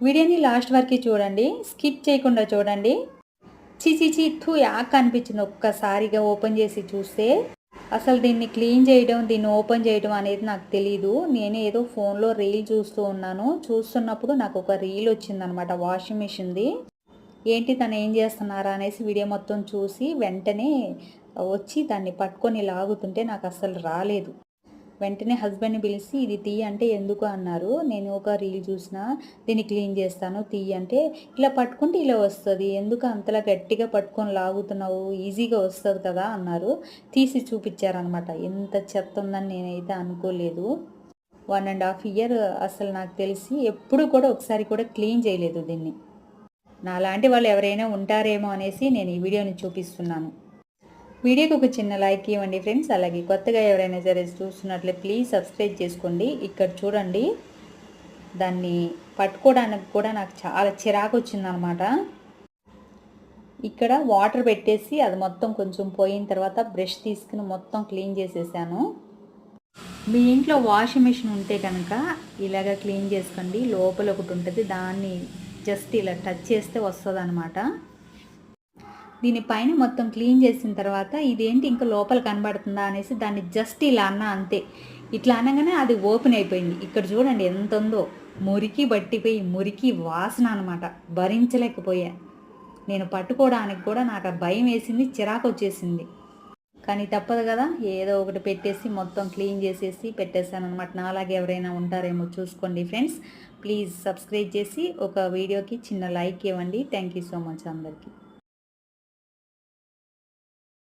వీడియోని లాస్ట్ వరకు చూడండి. స్కిప్ చేయకుండా చూడండి. చిచిచి థూ యాక్ అనిపించింది ఒక్కసారిగా ఓపెన్ చేసి చూస్తే. అసలు దీన్ని క్లీన్ చేయడం దీన్ని ఓపెన్ చేయడం అనేది నాకు తెలియదు నేను ఏదో ఫోన్లో రీల్ చూస్తూ ఉన్నాను. చూస్తున్నప్పుడు నాకు ఒక రీల్ వచ్చిందనమాట వాషింగ్ మిషన్ది. ఏంటి తను ఏం చేస్తున్నారా అనేసి వీడియో మొత్తం చూసి వెంటనే వచ్చి దాన్ని పట్టుకొని లాగుతుంటే నాకు అసలు రాలేదు. వెంటనే హస్బెండ్ని పిలిచి ఇది తీ అంటే ఎందుకు అన్నారు. నేను ఒక రీల్ చూసిన దీన్ని క్లీన్ చేస్తాను తీ అంటే ఇలా పట్టుకుంటే ఇలా వస్తుంది. ఎందుకు అంతలా గట్టిగా పట్టుకొని లాగుతున్నావు? ఈజీగా వస్తుంది కదా అన్నారు. తీసి చూపించారనమాట ఎంత చెత్త ఉందని నేనైతే అనుకోలేదు. వన్ అండ్ హాఫ్ ఇయర్ అసలు నాకు తెలిసి ఎప్పుడు కూడా ఒకసారి కూడా క్లీన్ చేయలేదు దీన్ని. నాలాంటి వాళ్ళు ఎవరైనా ఉంటారేమో అనేసి నేను ఈ వీడియోని చూపిస్తున్నాను. వీడియోకి ఒక చిన్న లైక్ ఇవ్వండి ఫ్రెండ్స్. అలాగే కొత్తగా ఎవరైనా సరే చూస్తున్నట్లే ప్లీజ్ సబ్స్క్రైబ్ చేసుకోండి. ఇక్కడ చూడండి దాన్ని పట్టుకోవడానికి కూడా నాకు చాలా చిరాకు వచ్చిందనమాట. ఇక్కడ వాటర్ పెట్టేసి అది మొత్తం కొంచెం పోయిన తర్వాత బ్రష్ తీసుకుని మొత్తం క్లీన్ చేసేసాను. మీ ఇంట్లో వాషింగ్ మిషన్ ఉంటే కనుక ఇలాగ క్లీన్ చేసుకోండి. లోపల ఒకటి ఉంటుంది దాన్ని జస్ట్ ఇలా టచ్ చేస్తే వస్తుంది అనమాట దీనిపైన మొత్తం క్లీన్ చేసిన తర్వాత ఇదేంటి ఇంకా లోపల కనబడుతుందా అనేసి దాన్ని జస్ట్ ఇలా అన్నా అంతే. ఇట్లా అనగానే అది ఓపెన్ అయిపోయింది. ఇక్కడ చూడండి ఎంత ఉందో మురికి బట్టిపోయి మురికి వాసన అనమాట భరించలేకపోయా. నేను పట్టుకోవడానికి కూడా నాకు భయం వేసింది చిరాకు వచ్చేసింది. కానీ తప్పదు కదా ఏదో ఒకటి పెట్టేసి మొత్తం క్లీన్ చేసేసి పెట్టేశాను అనమాట నాలాగే ఎవరైనా ఉంటారేమో చూసుకోండి ఫ్రెండ్స్. ప్లీజ్ సబ్స్క్రైబ్ చేసి ఒక వీడియోకి చిన్న లైక్ ఇవ్వండి. థ్యాంక్ యూ సో మచ్ అందరికీ.